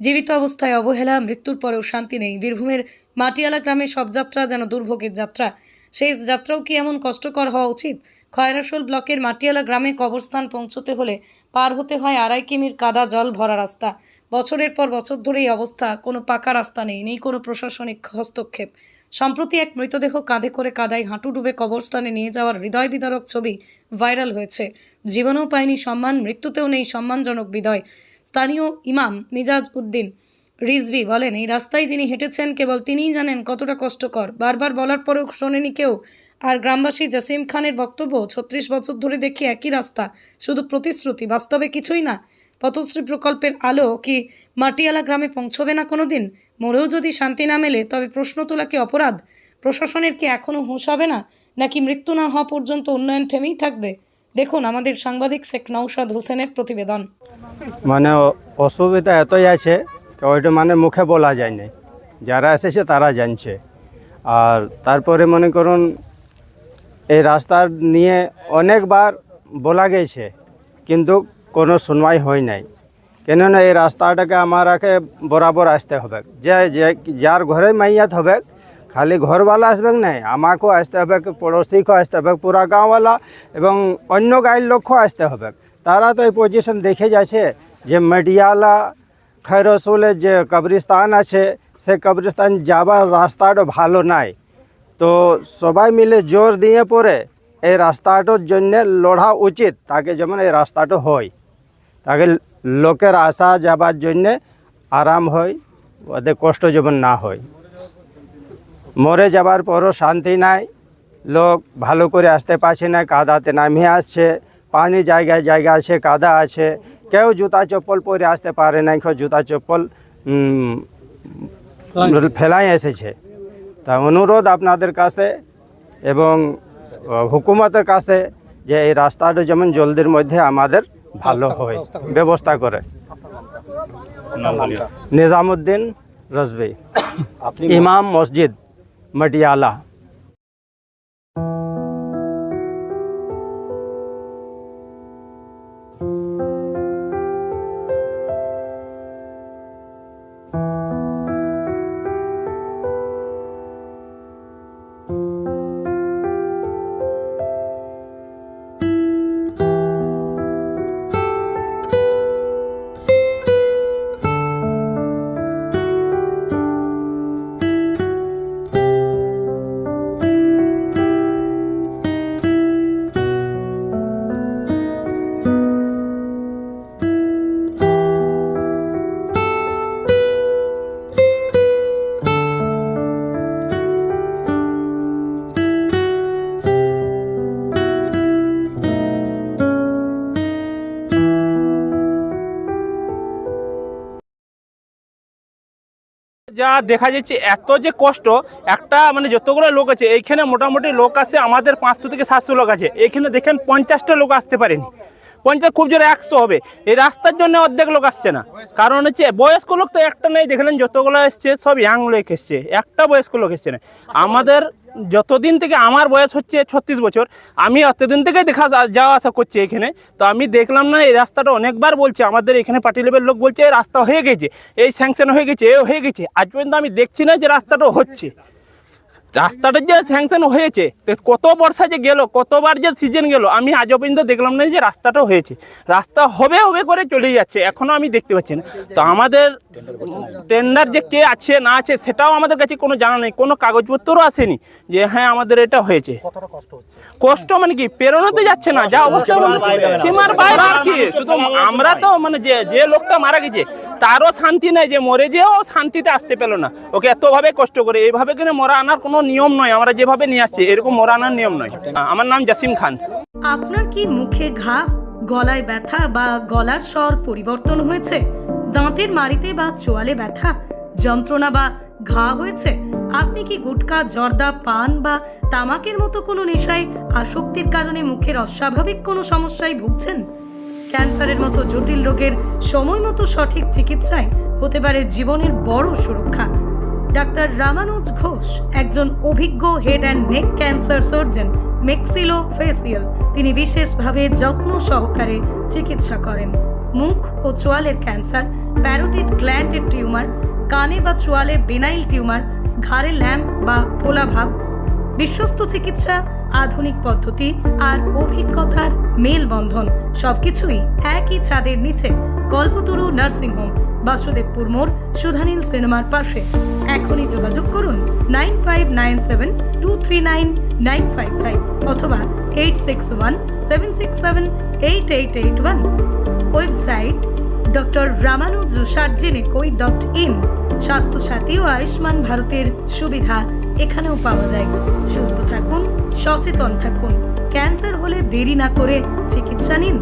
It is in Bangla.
জীবিত অবস্থায় অবহেলা, মৃত্যুর পরেও শান্তি নেই। বীরভূমের মাটিয়ালা গ্রামে সব যাত্রা যেন দুর্ভোগের যাত্রা। সেই যাত্রাও কি এমন কষ্টকর হওয়া উচিত? খয়রাসোল ব্লকের মাটিয়ালা গ্রামে কবরস্থান পৌঁছতে হলে পার হতে হয় আড়াই কিমির কাদা জল ভরা রাস্তা। বছরের পর বছর ধরে এই অবস্থা, কোনো পাকা রাস্তা নেই নেই কোনো প্রশাসনিক হস্তক্ষেপ। সম্প্রতি এক মৃতদেহ কাঁধে করে কাদায় হাঁটু ডুবে কবরস্থানে নিয়ে যাওয়ার হৃদয় বিদারক ছবি ভাইরাল হয়েছে। জীবনেও পায়নি সম্মান, মৃত্যুতেও নেই সম্মানজনক বিদায়। স্থানীয় ইমাম মিজাজ উদ্দিন রিজভি বলেন, এই রাস্তায় যিনি হেঁটেছেন, কেবল তিনিই জানেন কতটা কষ্টকর। বারবার বলার পরেও শোনেনি কেউ। আর গ্রামবাসী জাসিম খানের বক্তব্য, ছত্রিশ বছর ধরে দেখি একই রাস্তা, শুধু প্রতিশ্রুতি, বাস্তবে কিছুই না। পথশ্রী প্রকল্পের আলো কি মাটিয়ালা গ্রামে পৌঁছবে না কোনো দিন মরেও যদি শান্তি না মেলে, তবে প্রশ্ন তোলা কি অপরাধ? প্রশাসনের কি এখনও হুঁশ হবে না? নাকি মৃত্যু না হওয়া পর্যন্ত উন্নয়ন থেমেই থাকবে? দেখুন, আমাদের সাংবাদিক শেখ নৌশাদ হোসেনের প্রতিবেদন। মানে অসুবিধা এতই আছে ওইটা মানে মুখে বলা যায় না যারা এসেছে তারা জানছে। আর তারপরে মনে করুন, এই রাস্তার নিয়ে অনেকবার বলা গেছে, কিন্তু কোনো শুনবাই হয় নাই। কেননা এই রাস্তাটাকে আমারাকে বরাবর আসতে হবে। যে যার ঘরে মাইয়াত হবে খালি ঘরওয়ালা আসবে না আমাকেও আসতে হবে, পড়োশিকেও আসতে হবে, পুরা গাঁওয়ালা এবং অন্য গাঁয়ের লোকও আসতে হবে। তারা তো এই পজিশন দেখে যাচ্ছে যে মেডিয়ালা খৈরসুলের যে কবরিস্তান আছে, সে কবরিস্তান যাবার রাস্তাটা ভালো নাই। তো সবাই মিলে জোর দিয়ে পরে এই রাস্তাটার জন্য লড়া উচিত, তাকে যেমন এই রাস্তাটা হয়। তাকে লোকের আসা যাবার জন্যে আরাম হয় ওদের কষ্ট যেমন না হয়। মরে যাবার পরও শান্তি নাই। লোক ভালো করে আসতে পারছে না কাদাতে নামিয়ে আসছে। পানি জায়গায় জায়গা আছে কাদা আছে। কেউ জুতা চপ্পল পরে আসতে পারে না কেউ জুতা চপ্পল ফেলাই এসেছে। তা অনুরোধ আপনাদের কাছে এবং হুকুমতের কাছে যে এই রাস্তাটা যেমন জলদির মধ্যে আমাদের ভালো হয়। ব্যবস্থা করে। নিজামুদ্দিন রজবি। ইমাম মসজিদ। মটিয়ালা যা দেখা যাচ্ছে এত যে কষ্ট, একটা মানে যতগুলো লোক আছে, এইখানে মোটামুটি লোক আছে আমাদের পাঁচশো থেকে সাতশো লোক আছে। এইখানে দেখেন পঞ্চাশটা লোক আসতে পারেনি। পঞ্চাশ খুব জোরে একশো হবে। এই রাস্তার জন্য অর্ধেক লোক আসছে না। কারণ হচ্ছে বয়স্ক লোক তো একটা নেই দেখলেন যতগুলো এসছে, সব ইয়াং লোক এসছে। একটা বয়স্ক লোক এসছে না। আমাদের যতদিন থেকে আমার বয়স হচ্ছে ছত্রিশ বছর, আমি অতদিন থেকে দেখা যাওয়া আসা করছি এখানে। তো আমি দেখলাম না, এই রাস্তাটা অনেকবার বলছে, আমাদের এখানে পার্টি লেভেল লোক বলছে রাস্তা হয়ে গেছে, এই স্যাংশন হয়ে গেছে এ হয়ে গেছে। আজ পর্যন্ত আমি দেখছি না যে রাস্তাটা হচ্ছে। রাস্তাটা যে স্যাংশন হয়েছে কত বর্ষা যে গেল কতবার যে সিজন গেল আমি আজও পর্যন্ত দেখলাম না যে রাস্তাটা হয়েছে। রাস্তা হবে হবে করে চলে যাচ্ছে এখনও আমি দেখতে পাচ্ছি না। তো আমাদের টেন্ডার যে কে আছে না আছে সেটাও আমাদের কাছে কোনো জানা নেই কোনো কাগজপত্রও আসেনি যে হ্যাঁ আমাদের এটা হয়েছে। কষ্ট মানে কি? পেরোনোতে যাচ্ছে না যা অবস্থা সীমার বাইরে আর কি? শুধু আমরা তো মানে যে যে লোকটা মারা গেছে তারও শান্তি নেই যে মরে যেও শান্তিতে আসতে পেল না। ওকে এতভাবে কষ্ট করে, এইভাবে কিনে মরা আনার কোনো নিয়ম নয়? আমরা যেভাবে নিয়ে আসছি, এরকম মরা আনার নিয়ম নয়। আমার নাম জাসিম খান। আপনার কি মুখে ঘা, গলায় ব্যথা বা গলার স্বর পরিবর্তন হয়েছে? দাঁতের মাড়িতে বা চোয়ালে ব্যথা, যন্ত্রণা বা ঘা হয়েছে? আপনি কি গুটকা, জর্দা, পান বা তামাকের মতো কোনো নেশায় আসক্তির কারণে মুখের অস্বাভাবিক কোনো সমস্যায় ভুগছেন? ক্যান্সারের মতো জটিল রোগের সময় মতো সঠিক চিকিৎসায় হতে পারে জীবনের বড় সুরক্ষা। ডাক্তার রামানুজ ঘোষ, একজন অভিজ্ঞ head and neck cancer surgeon maxillofacial তিনি বিশেষভাবে যত্ন সহকারে চিকিৎসা করেন। মুখ ও চোয়ালের ক্যান্সার, প্যারোটিড গ্ল্যান্ডের টিউমার, কানে বা চোয়ালে বেনাইল টিউমার, ঘাড়ে ল্যাম্প বা ফোলাভাব। বিশ্বস্ত চিকিৎসা আধুনিক পদ্ধতি আর অভিজ্ঞতার মেলবন্ধন। সবকিছুই একই ছাদের নিচে। কল্পতরু নার্সিং হোম, বাসুদেবপুর মোড়, সুধানীল সিনেমার পাশে। এখনই যোগাযোগ করুন nine five nine seven two three nine nine five five অথবা eight six one seven six seven eight eight eight one. Website doctor Ramanuj সার্জেনিকোই dot in. Swasthya Sathi ও আয়ুষ্মান ভারতের সুবিধা এখানেও পাওয়া যায়। সুস্থ থাকুন, সচেতন থাকুন। ক্যান্সার হলে দেরি না করে চিকিৎসা নিন।